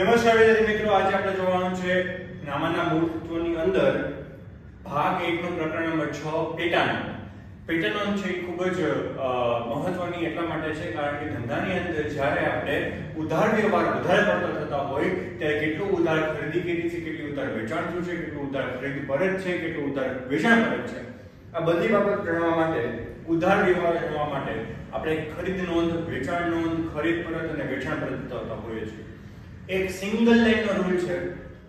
નમસ્કાર વિદ્યાર્થી મિત્રો, આજે આપણે જોવાનું છે નામાના મૂળ તત્વોની અંદર ભાગ 1 નું પ્રકરણ નંબર 6 પેટાનોમ પેટાનોમ છે ખૂબ જ મહત્વની એટલા માટે છે કારણ કે ધંધાની અંદર જ્યારે આપણે ઉધાર વ્યવહાર વધારે પડતો થતા હોય, ત્યારે કેટલું ઉધાર ખરીદી કરી છે, કેટલું ઉધાર વેચાણ થયું છે, કેટલું ઉધાર ખરીદી પરત છે, કેટલું ઉધાર વેચાણ પરત છે. આ બધી બાબત જાણવા માટે, ઉધાર વ્યવહાર જાણવા માટે આપણે ખરીદ નોંધ, વેચાણ નોંધ, ખરીદ પરત અને વેચાણ પરત થતા હોઈએ છીએ એક સિંગલ લાઈનનો રૂલ છે.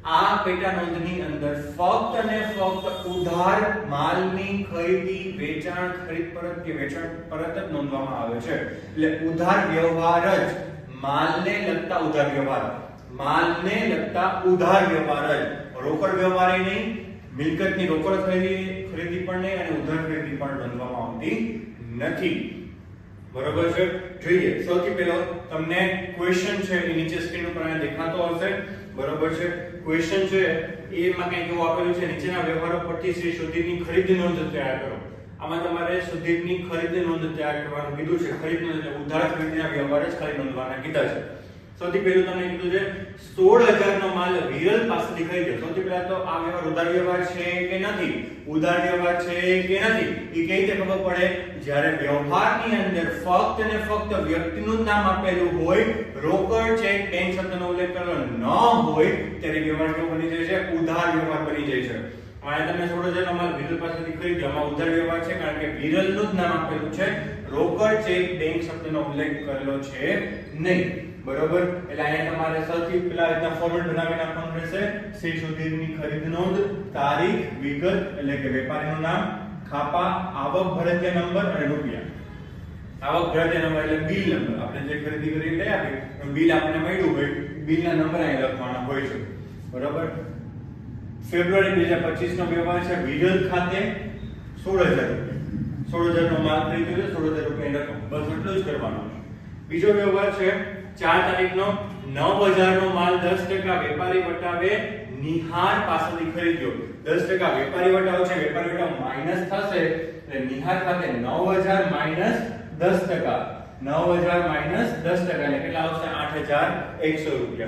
આ પેટા નોંધની અંદર ફક્ત અને ફક્ત ઉધાર, માલની ખરીદી, વેચાણ, ખરીદ પરત કે વેચાણ પરત જ નોંધવામાં આવે છે. એટલે ઉધાર વ્યવહાર જ, માલને લગતા ઉધાર વ્યવહાર. માલને લગતા ઉધાર વ્યવહાર જ. રોકડ વ્યવહાર નહીં, મિલકતની રોકડ ખરીદી ખરીદી પણ નહીં અને ઉધાર ખરીદી પણ નોંધવામાં આવતી નથી. બરોબર છે? જોઈએ. સૌથી પહેલો તમને ક્વેશ્ચન છે એ નીચે સ્ક્રીન ઉપર આ દેખાતો હશે. બરોબર છે? ક્વેશ્ચન છે એમાં કંઈક એવું આપેલું છે, નીચેના વ્યવહારો પરથી શ્રી સુધીરની ખરીદ નોંધ તૈયાર કરો. આમાં તમારે સુધીરની ખરીદ નોંધ તૈયાર કરવાનું કીધું છે. ખરીદ નોંધ એટલે ઉધાર ખરીદીના વ્યવહાર જ ખરીદ નોંધવાના કીધા છે. સૌથી પહેલું તમને કીધું છે 16000 નો માલ વિરલ પાસેથી ખરીદ્યો સૌથી પહેલા તો આ વ્યવહાર ઉધાર વ્યવહાર છે કે નથી? ઉધાર વ્યવહાર છે કે નથી? એ કઈ રીતે ખબર પડે? જ્યારે વ્યવહારની અંદર ફક્ત ને ફક્ત વ્યક્તિનું જ નામ આપેલું હોય, રોકડ ચેક બેંક શબ્દનો ઉલ્લેખ કરેલો ન હોય, ત્યારે વ્યવહાર કેવો બની જાય છે? ઉધાર વ્યવહાર બની જાય છે. અને તમે થોડો જણ અમારા વિરલ પાસેથી ખરીદ્યો. આમાં ઉધાર વ્યવહાર છે, કારણ કે વિરલનું જ નામ આપેલું છે. રોકડ ચેક બેંક શબ્દનો ઉલ્લેખ કરેલો છે નહીં. બરોબર? એટલે અહીંયા તમારે સૌથી પહેલા રીતના ફોર્મેટ બનાવી નાખવાનું રહેશે. શ્રી સુધીરની ખરીદ નોંધ તારીખ, વિગત, એટલે કે વેપારીનું નામ, ખાપા, આવક, ભરતીય નંબર અને રૂપિયા. આવક, ભરતીય નંબર એટલે બિલ નંબર. આપણે જે ખરીદી કરી લઈ આપી બિલ આપણને મળ્યું હોય, બિલના નંબર અહીં લખવાના હોય છે. બરોબર? ફેબ્રુઆરી 2025 નો વ્યવહાર છે, વિરલ ખાતે 16000 રૂપિયા. 16000 નો માલ ખરીદ્યો છે 16000 રૂપિયાની રકમ. બસ એટલું જ કરવાનું બીજો વ્યવહાર છે 4 તારીખનો 9000 નો માલ 10% વેપારી વટાવે નિહાર પાસેથી ખરીદ્યો. 10% વેપારી વટાવ છે, વેપારી વટાવ માઇનસ થશે, એટલે નિહાર ખાતે 9000 માઇનસ 10% 9000 માઇનસ 10% એટલે કેટલા આવશે? 8100 રૂપિયા.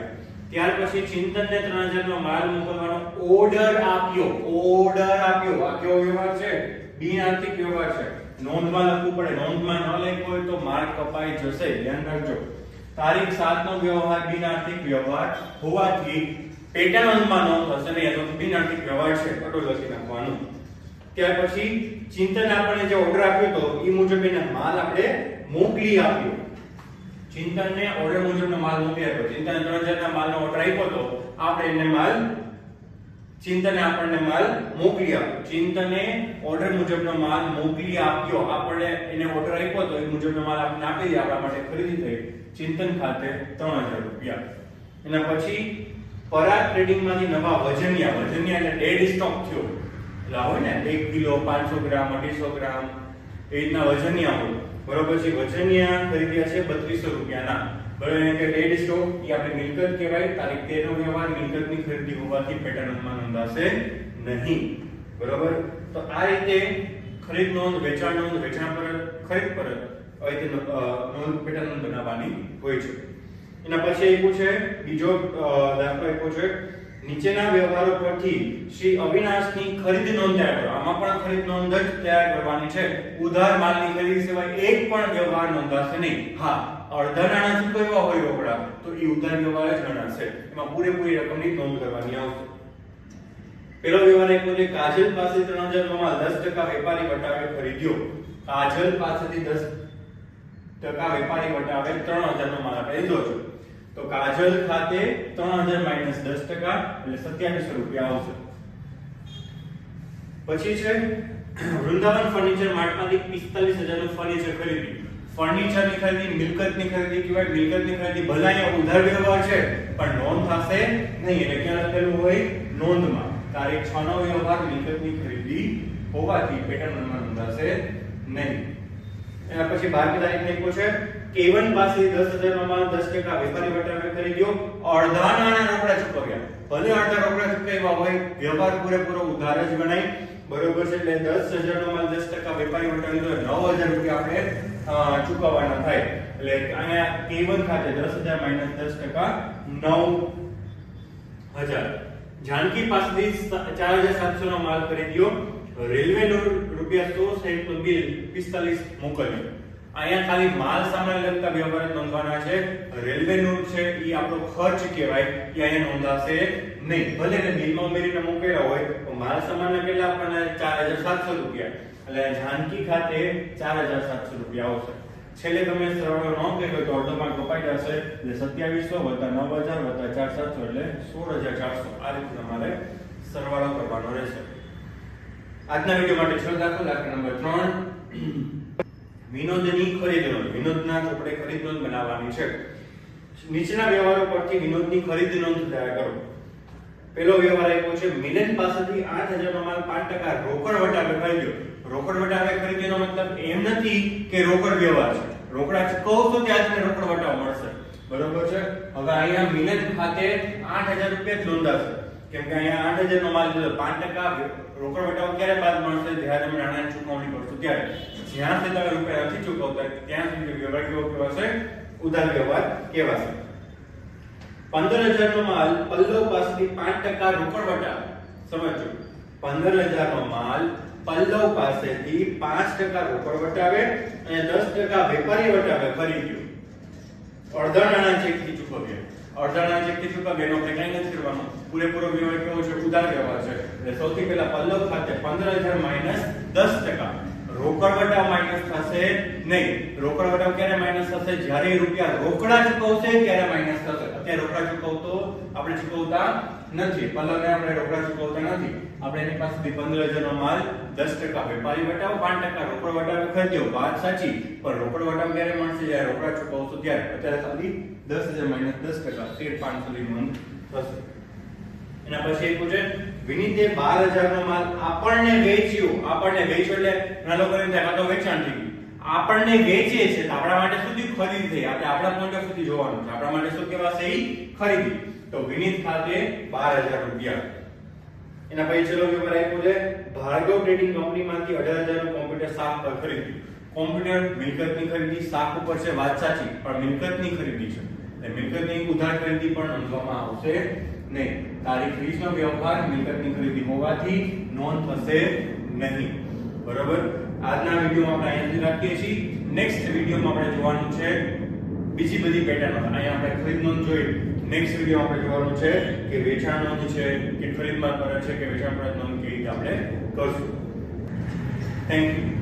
ત્યાર પછી ચિંતનને 3000 નો માલ મોકલવાનો ઓર્ડર આપ્યો. ઓર્ડર આપ્યો. આ કેવો વ્યવહાર છે? બિન આર્થિક વ્યવહાર છે. નોંધમાં લખવું પડે. નોંધમાં ન લખ્યું હોય તો માર્ક કપાઈ જશે. ધ્યાન રાખજો. તારીખ 7 નો વ્યવહાર બિન આર્થિક વ્યવહાર હોવાથી પેટા અંકમાં નોંધ થશે નહીં, અથવા બિન આર્થિક વ્યવહાર છે કટોલ લખી નાખવાનું. ત્યાર પછી ચિંતન આપણને જે ઓર્ડર આપ્યો તો એ મુજબ એને માલ આપણે મોકલી આપ્યો. ચિંતનને ઓર્ડર મુજબનો માલ મોકલી આપ્યો. ચિંતન 3000 ના માલનો ઓર્ડર આપ્યો તો આપણે એને માલ ચિંતને આપણને માલ મોકલી આપ્યો ચિંતને ઓર્ડર મુજબનો માલ મોકલી આપ્યો. આપણે એને ઓર્ડર આપ્યો તો એ મુજબનો માલ આપણને આપી દે. આપણા માટે ખરીદી થઈ. ચિંતન ખાતે 3000 રૂપિયા. એના પછી પરાગ ટ્રેડિંગમાંથી નવા વજનિયા. વજનિયા એટલે ડેડ સ્ટોક થયો. એટલે હોય ને, એક કિલો 500 ગ્રામ, અઢીસો ગ્રામ એ રીતના વજનિયા હોય. બરોબર છે? વજનિયા ખરીદ્યા છે બત્રીસો રૂપિયાના. બરોબર એટલે કે એ આપણે મિલકત કહેવાય. તારીખ 13 નો વ્યવહાર મિલકતની ખરીદી હોવાથી પેટર્નમાં નોંધાશે નહીં. બરોબર? તો આ રીતે ખરીદ વેચાણ નોંધ વેચાણ પરત ખરીદ અ, નોંધ પેટર્ન બનાવવાની હોય છે. એના પછી આપ્યું છે બીજો દાખલો આપ્યો છે. નીચેના વ્યવહારો પરથી શ્રી અવિનાશની ખરીદ નોંધ તૈયાર કરો. આમાં પણ ખરીદ નોંધ જ તૈયાર કરવાની છે. ઉધાર માલની ખરીદી સિવાય એક પણ વ્યવહાર નોંધાશે નહીં. હા, અડધા નાણા શું કહેવા હોય રોકડા? તો એ ઉધાર વ્યવહાર જ ગણાશે. એમાં પૂરેપૂરી રકમની નોંધ કરવાની આવશે. પેલો વ્યવહાર એક છે કાજલ પાસે 3000 હજાર માલ 10% વેપારી વટાવે ખરીદ્યો. કાજલ પાસેથી 10 ટકા વેપારી વટાવે 3000 નો માલ આપણે લીધો તો કાજલ ખાતે 3000 માઇનસ 10 ટકા એટલે 2700 રૂપિયા આવશે. પછી છે, વૃંદાવન ફર્નિચર માર્ટમાંથી 45000 નું ફર્નિચર ખરીદ્યું ફર્નિચરની ખરીદી, મિલકતની ખરીદી કહેવાય, મિલકતની ખરીદી ભલે અહીંયા ઉધાર વ્યવહાર છે, પણ નોંધ થશે નહીં. એટલે ક્યાં લખેલું હોય? નોંધમાં. તારીખ 6 નો વ્યવહાર મિલકતની ખરીદી હોવાથી પેટર્નમાં નોંધાશે નહીં. એના પછી 12 તારીખ લખ્યો છે, કેવન પાસે 10000 માં માલ 10% વેપારી વટાવે ખરીદ્યો, અડધા નાણા રોકડા ચૂકવ્યા. ભલે અડધા રોકડા ચૂકવ્યા હોય, વ્યવહાર પૂરેપૂરો ઉધાર જ ગણાય. બરોબર છે, એટલે 10000 માં માલ 10% વેપારી વટાવે લીધો 9000 રૂપિયા આપણે ચૂકવવાના થાય. એટલે અહીંયા K1 ખાતે 10000 10% 9 હજાર. જાનકી પાસેથી ચાર હજાર સાતસો નો માલ ખરીદ્યો. રેલવે નું રૂપિયા સો સાહીઠનું બિલ પિસ્તાલીસ મોકલ્યું. અહીંયા ખાલી માલ સામાન લગતા વ્યવહાર નોંધવાના છે. રેલવેનું છે એ આપણો ખર્ચ કહેવાય એ અહીંયા નોંધાશે નહીં. ભલે ને બિલમાં ઉમેરીને મોકલ્યા હોય તો માલ સામાનના કેટલા આપણને ચાર હજાર સાતસો રૂપિયા. એટલે જાનકી ખાતે ચાર હજાર સાતસો રૂપિયા આવશે. છેલ્લે તમે સરવાળો ન કર્યો તો અડધો માર્ક કપાઈ જશે. એટલે સત્યાવીસો વત્તા નવ હજાર વત્તા ચાર સાતસો એટલે સોળ હજાર ચારસો. આ રીતે તમારે સરવાળો કરવાનો રહેશે. આજના વીડિયો માટે છ દાખલ દાખલા નંબર ત્રણ. વિનોદની ખરીદ નોંધ વિનોદના ચોપડે ખરીદ નોંધ બનાવવાની છે. નીચેના વ્યવહારો પરથી વિનોદની ખરીદ નોંધ તૈયાર કરો. પેલો વ્યવહાર આપ્યો છે મિલન પાસેથી આઠ હજાર માલ પાંચ ટકા રોકડ વટાવે, ખરીદ્યો. રોકડ વટાવે ખરીદ્યોનો મતલબ એમ નથી કે રોકડ વ્યવહાર છે. રોકડા ચૂકવશો ત્યાં તમને રોકડ વટાવ મળશે. બરોબર છે? હવે અહીંયા મિલન ખાતે આઠ હજાર રૂપિયા જ નોંધાશે. કેમ કે અહીંયા 8000 નો માલ લીધો 5% રોકડ વટાવ ક્યારે બાદ મળશે? જ્યારે તમે નાણાંની ચૂકવણી કરશો. ત્યારે જ્યાં સુધી તમે રૂપિયા નથી ચૂકવતા, ત્યાં સુધી વ્યવહાર કેવો કહેવાશે? ઉધાર વ્યવહાર કહેવાશે. પંદર હજાર નો માલ પલ્લવ પાસેથી પાંચ ટકા રોકડ વટાવે. સમજો પંદર હજાર નો માલ પલ્લવ પાસેથી પાંચ ટકા રોકડ વટાવે અને દસ ટકા વેપારી વટાવે ખરીદ્યું અડધા નાણાં ચેકથી ચૂકવીએ અડધા કીધું કે એનો આપણે કઈ નથી પૂરેપૂરો વ્યવહાર કેવો છે? ઉધાર વ્યવહાર છે. એટલે સૌથી પહેલા પલ્લવ ખાતે પંદર હજાર માઇનસ દસ ટકા. રોકડ વટાવ માઇનસ થશે નહીં. રોકડ વટાવ ક્યારે માઇનસ થશે? જ્યારે રૂપિયા રોકડા ચૂકવશે, ત્યારે માઇનસ થશે. અત્યારે રોકડા ચૂકવતો, આપણે ચૂકવતા નથી. પલ્લવને આપણે રોકડા ચૂકવતા નથી. આપણે એની પાસેથી પંદર હજારનો માલ દસ ટકા વેપારી વટાવ, પાંચ ટકા રોકડ વટાવે ખરીદ્યો. વાત સાચી. પણ રોકડ વટાવ ક્યારે મળશે? જ્યારે રોકડા ચૂકવશો ત્યારે. અત્યારે ખાલી દસ હજાર માઇનસ દસ ટકા, તેર પાંચસો ની નોંધ થશે. એના પછી એક પૂછે, વિનીતે 12000 નો માલ આપણને વેચ્યો. આપણને વેચ્યો એટલે ઘણા લોકો એમ થાય તો વેચાણ થઈ આપણને વેચે છે આપણા માટે સુધી ખરીદી થઈ. આપણે આપણા પોઈન્ટ ઓફ સુધી જોવાનું છે. આપણા માટે શું કહેવાશે ખરીદી. તો વિનીત ખાતે 12000 રૂપિયા. એના પછી ચલો વ્યવહાર આપ્યો છે. ભાર્ગવ ટ્રેડિંગ કંપનીમાંથી 18000 નું કોમ્પ્યુટર સાફ પર ખરીદ્યું. કોમ્પ્યુટર મિલકતની ખરીદી સાફ ઉપર છે, વાત સાચી, પણ મિલકતની ખરીદી છે. એટલે મિલકતની ઉધાર ખરીદી પણ નોંધવામાં આવશે નહીં. તારીખ 20 નો વ્યવહાર મિલકતની ખરીદી હોવાથી નોંધ થશે નહીં. બરોબર? આજના વિડીયોમાં આપણે અહીંયાથી રાખીએ છીએ. નેક્સ્ટ વિડીયોમાં આપણે જોવાનું છે બીજી બધી પેટર્ન અહીંયા આપણે ખરીદ નોંધ જોઈ નેક્સ્ટ વીડિયો આપણે જોવાનું છે કે વેચાણ નોંધ છે, કે ખરીદમાં કરે છે, કે વેચાણ પર નોંધ કેવી રીતે આપણે કરશું. Thank you